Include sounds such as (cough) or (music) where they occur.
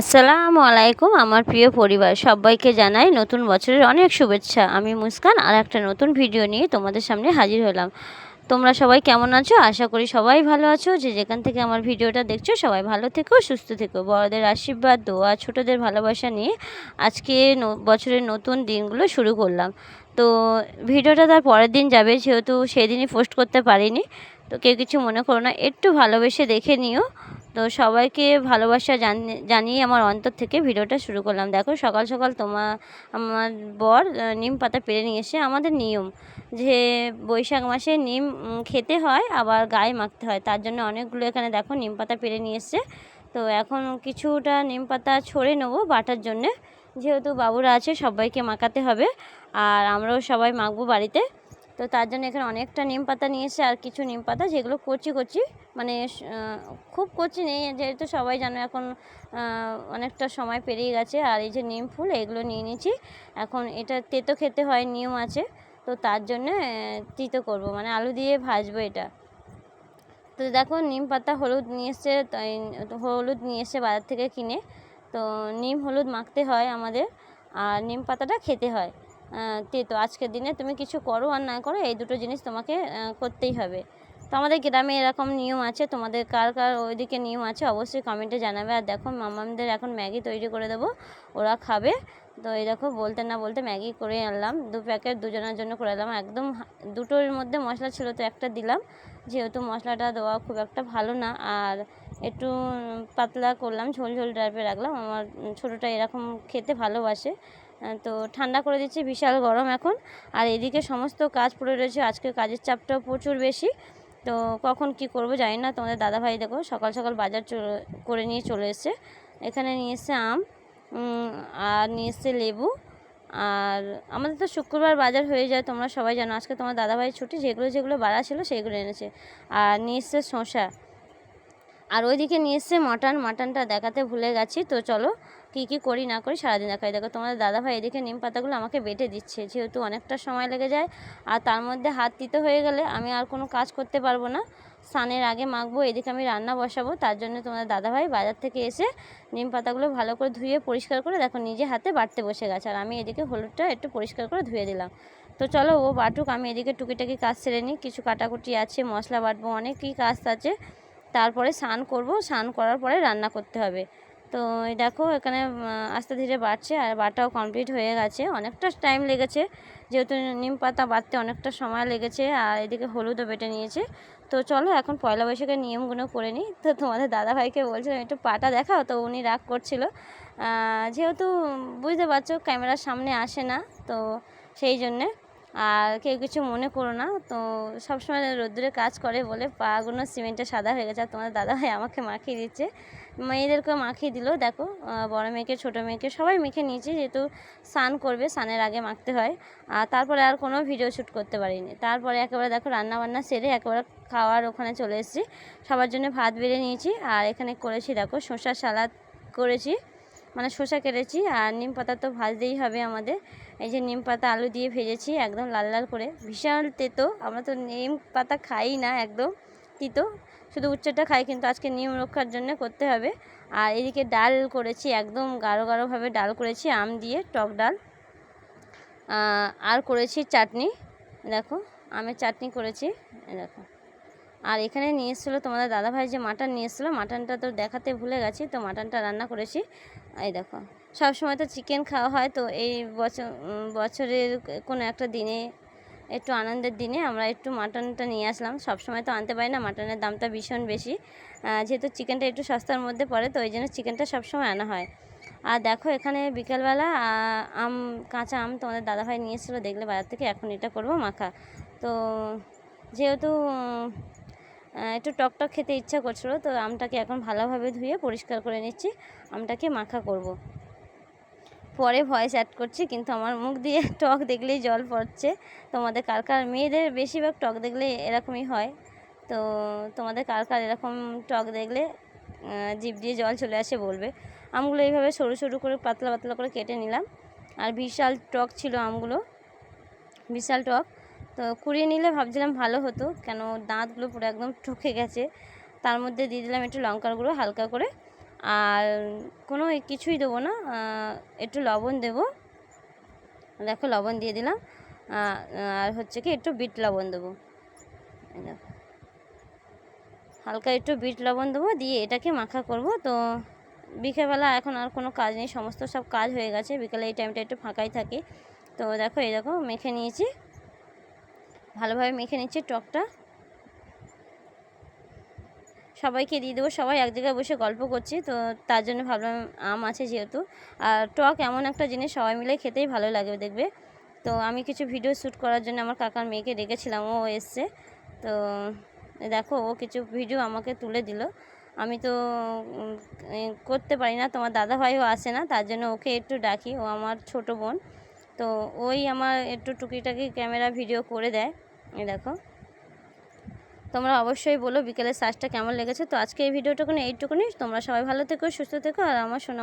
আসসালামু আলাইকুম, আমার প্রিয় পরিবার। সবাইকে জানাই নতুন বছরের অনেক শুভেচ্ছা। আমি মুস্কান আর একটা নতুন ভিডিও নিয়ে তোমাদের সামনে হাজির হলাম। তোমরা সবাই কেমন আছো? আশা করি সবাই ভালো আছো। যে যেখান থেকে আমার ভিডিওটা দেখছ, সবাই ভালো থেকো, সুস্থ থেকো। বড়দের আশীর্বাদ, দোয়া, ছোটোদের ভালোবাসা নিয়ে আজকে বছরের নতুন দিনগুলো শুরু করলাম। তো ভিডিওটা তার পরের দিন যাবে, যেহেতু সেদিনই পোস্ট করতে পারিনি। তো কেউ কিছু মনে করো না, একটু ভালোবেসে দেখে নিও। তো সবাইকে ভালোবাসা জানিয়ে আমার অন্তর থেকে ভিডিওটা শুরু করলাম। দেখো সকাল সকাল তোমার আমার বর নিম পাতা পেরে নিয়ে এসে আমাদের নিয়ম যে বৈশাখ মাসে নিম খেতে হয়, আবার গায়ে মাখতে হয়। তার জন্য অনেকগুলো এখানে দেখো নিম পাতা পেরে নিয়ে এসছে। তো এখন কিছুটা নিম পাতা ছড়ে নেব বাটার জন্যে। যেহেতু বাবুরা আছে, সবাইকে মাখাতে হবে। আর আমরাও সবাই মাখবো বাড়িতে। তো তার জন্য এখানে অনেকটা নিম পাতা নিয়ে এসে আর কিছু নিম পাতা যেগুলো কচি কচি মানে খুব কচি নেই, যেহেতু সবাই জানো এখন অনেকটা সময় পেরিয়ে গেছে আর এই যে নিম ফুল এগুলো নিয়ে নিয়েছি। এখন এটা তেতো খেতে হয় নিয়ম আছে, তো তার জন্যে তিতো করব মানে আলু দিয়ে ভাজবো এটা। তো দেখো নিম পাতা হলুদ নিয়ে এসছে হলুদ নিয়ে এসে বাজার থেকে কিনে, তো নিম হলুদ মাখতে হয় আমাদের, আর নিম পাতাটা খেতে হয়। তেতো আজকের দিনে তুমি কিছু করো আর না করো, এই দুটো জিনিস তোমাকে করতেই হবে। তো আমাদের গ্রামে এরকম নিয়ম আছে, তোমাদের কার কার ওইদিকে নিয়ম আছে অবশ্যই কমেন্টে জানাবে। আর দেখো, মামামদের এখন ম্যাগি তৈরি করে দেবো, ওরা খাবে। তো এই দেখো, বলতে না বলতে ম্যাগি করে আনলাম, দু প্যাকেট দুজনের জন্য করে আনলাম একদম দুটোর মধ্যে মশলা ছিল তো একটা দিলাম, যেহেতু মশলাটা দেওয়া খুব একটা ভালো না। আর একটু পাতলা করলাম, ঝোল ঝোল টাইপের রাখলাম। আমার ছোটোটা এরকম খেতে ভালোবাসে। তো ঠান্ডা করে দিচ্ছি, বিশাল গরম এখন। আর এদিকে সমস্ত কাজ পড়ে রয়েছে, আজকে কাজের চাপটাও প্রচুর বেশি। তো কখন কি করব জানি না, তোমাদের দাদাভাই দেখো সকাল সকাল বাজার করে নিয়ে চলে এসছে। এখানে নিয়ে এসছে আম আর নিয়ে এসছে লেবু। আর আমাদের তো শুক্রবার বাজার হয়ে যায়, তোমরা সবাই জানো। আজকে তোমার দাদাভাই ছুটি, যেগুলো যেগুলো বাড়া ছিল সেগুলো এনেছে। আর নিয়ে এসছে শসা। আর ওইদিকে নিয়ে এসছে মাটন। মাটনটা দেখাতে ভুলে গেছি। তো চলো কী কী করি না করি সারাদিন দেখাই। দেখো তোমাদের দাদাভাই এদিকে নিম পাতাগুলো আমাকে বেটে দিচ্ছে। যেহেতু অনেকটা সময় লেগে যায় আর তার মধ্যে হাত দিতে হয়ে গেলে আমি আর কোনো কাজ করতে পারব না। স্নানের আগে মাখবো, এদিকে আমি রান্না বসাবো। তার জন্য তোমাদের দাদাভাই বাজার থেকে এসে নিম পাতাগুলো ভালো করে ধুয়ে পরিষ্কার করে দেখো নিজে হাতে বাটতে বসে গেছে। আর আমি এদিকে হলুদটা একটু পরিষ্কার করে ধুয়ে দিলাম। তো চলো ও বাটুক, আমি এদিকে টুকিটাকি কাজ সেরে নিই। কিছু কাটাকুটি আছে, মশলা বাটবো অনেক কী কাজ আছে। তারপরে স্নান করব। স্নান করার পরে রান্না করতে হবে। তো দেখো এখানে আস্তে ধীরে বাড়ছে আর বাটাও কমপ্লিট হয়ে গেছে। অনেকটা টাইম লেগেছে। যেহেতু নিম পাতা বাড়তে অনেকটা সময় লেগেছে আর এদিকে হলুদও বেটে নিয়েছে। তো চলো এখন পয়লা বৈশাখের নিয়মগুলো করে নিই। তো তোমাদের দাদাভাইকে বলছিলাম, একটু পাটা দেখাও। তো উনি রাগ করছিল। যেহেতু বুঝতে পারছ, ক্যামেরার সামনে আসে না, তো সেই জন্যে আর কেউ কিছু মনে করো না, তো সবসময় রোদ্দুরে কাজ করে বলে পাগুলো সিমেন্টে সাদা হয়ে গেছে আর তোমাদের দাদাভাই আমাকে মাখিয়ে দিচ্ছে। মেয়েদেরকে মাখিয়ে দিল, দেখো বড় মেয়েকে, ছোটো মেয়েকে, সবাই মেখে নিয়েছি, যেহেতু স্নান করবে, স্নানের আগে মাখতে হয়। আর তারপরে আর কোনো ভিডিও শ্যুট করতে পারিনি। তারপরে একেবারে দেখো রান্না বান্না সেরে একেবারে খাওয়ার ওখানে চলে এসেছি। সবার জন্য ভাত বেড়ে নিয়েছি, আর এখানে করেছি, দেখো, শসা সালাদ করেছি। মানে শসা কেটেছি আর নিম পাতা তো ভাজতেই হবে আমাদের। এই যে নিম পাতা আলু দিয়ে ভেজেছি একদম লাল লাল করে। বিশাল তেতো, আমরা তো নিম পাতা খাই না একদম তিতো। শুধু উচ্চটা খাই কিন্তু আজকে নিয়ম রক্ষার জন্য করতে হবে। আর এদিকে ডাল করেছি, একদম গাঢ় গাঢ়ভাবে ডাল করেছি, আম দিয়ে টক ডাল। আর করেছি চাটনি, দেখো, আমের চাটনি করেছি দেখো। আর এখানে নিয়ে এসেছিল তোমাদের দাদাভাই যে মাটন নিয়ে এসেছিল, মাটনটা তো দেখাতে ভুলে গেছি, তো মাটনটা রান্না করেছি। এই দেখো সব সময় তো চিকেন খাওয়া হয়, তো এই বছর বছরের কোনো একটা দিনে, একটু আনন্দের দিনে আমরা একটু মাটনটা নিয়ে আসলাম। সব সময় তো আনতে পারি না, মাটনের দামটা ভীষণ বেশি। যেহেতু চিকেনটা একটু সস্তার মধ্যে পড়ে, তো ওই জন্য চিকেনটা সবসময় আনা হয়। আর দেখো এখানে বিকালবেলা আম, কাঁচা আম তোমাদের দাদাভাই নিয়ে এসেছিল, দেখলে বাজার থেকে এখন এটা করব মাখা। তো যেহেতু একটু টক টক খেতে ইচ্ছা করছিল, তো আমটাকে এখন ভালোভাবে ধুয়ে পরিষ্কার করে নিচ্ছি, আমটাকে মাখা করব। পরে ভয়েস অ্যাড করছি, কিন্তু আমার মুখ দিয়ে (laughs) টক দেখলেই জল পড়ছে। তোমাদের কার কার মেয়েদের বেশিরভাগ টক দেখলে এরকমই হয়, তো তোমাদের কার কার এরকম টক দেখলে জিভ দিয়ে জল চলে আসে বলবে। আমগুলো এইভাবে সরু সরু করে পাতলা পাতলা করে কেটে নিলাম। আর বিশাল টক ছিল আমগুলো, বিশাল টক। তো কুড়িয়ে নিলে ভাবছিলাম ভালো হতো, কেন দাঁতগুলো পুরো একদম ঠকে গেছে। তার মধ্যে দিয়ে দিলাম একটু লঙ্কার গুঁড়ো হালকা করে। আর কোনো কিছুই দেবো না একটু লবণ দেবো। দেখো লবণ দিয়ে দিলাম আর হচ্ছে কি একটু বিট লবণ দেবো। হালকা একটু বিট লবণ দেবো, দিয়ে এটাকে মাখা করব। তো বিকেলবেলা এখন আর কোনো কাজ নেই, সমস্ত সব কাজ হয়ে গেছে। বিকেলে এই টাইমটা একটু ফাঁকাই থাকে। তো দেখো এই দেখো, মেখে নিয়েছি। ভালোভাবে মেখে নিচ্ছে টকটা। সবাইকে দিয়ে দেবো, সবাই এক জায়গায় বসে গল্প করছি, তো তার জন্য ভাবলাম আম আছে যেহেতু। আর টক এমন একটা জিনিস, সবাই মিলে খেতেই ভালো লাগে দেখবে। তো আমি কিছু ভিডিও শ্যুট করার জন্য আমার কাকার মেয়েকে ডেকেছিলাম, ও এসছে। তো দেখো, ও কিছু ভিডিও আমাকে তুলে দিল। আমি তো করতে পারি না, তোমার দাদা ভাইও আসে না, তার জন্য ওকে একটু ডাকি, ও আমার ছোট বোন। তো ওই আমার একটু টুকিটাকি ক্যামেরা ভিডিও করে দেয়। এই দেখো। তোমরা অবশ্যই বলো বিকেলের সাজটা কেমন লেগেছে। তো আজকে এই ভিডিওটুকুনি, এইটুকুনি। তোমরা সবাই ভালো থেকো, সুস্থ থেকো, আর আমার শোনা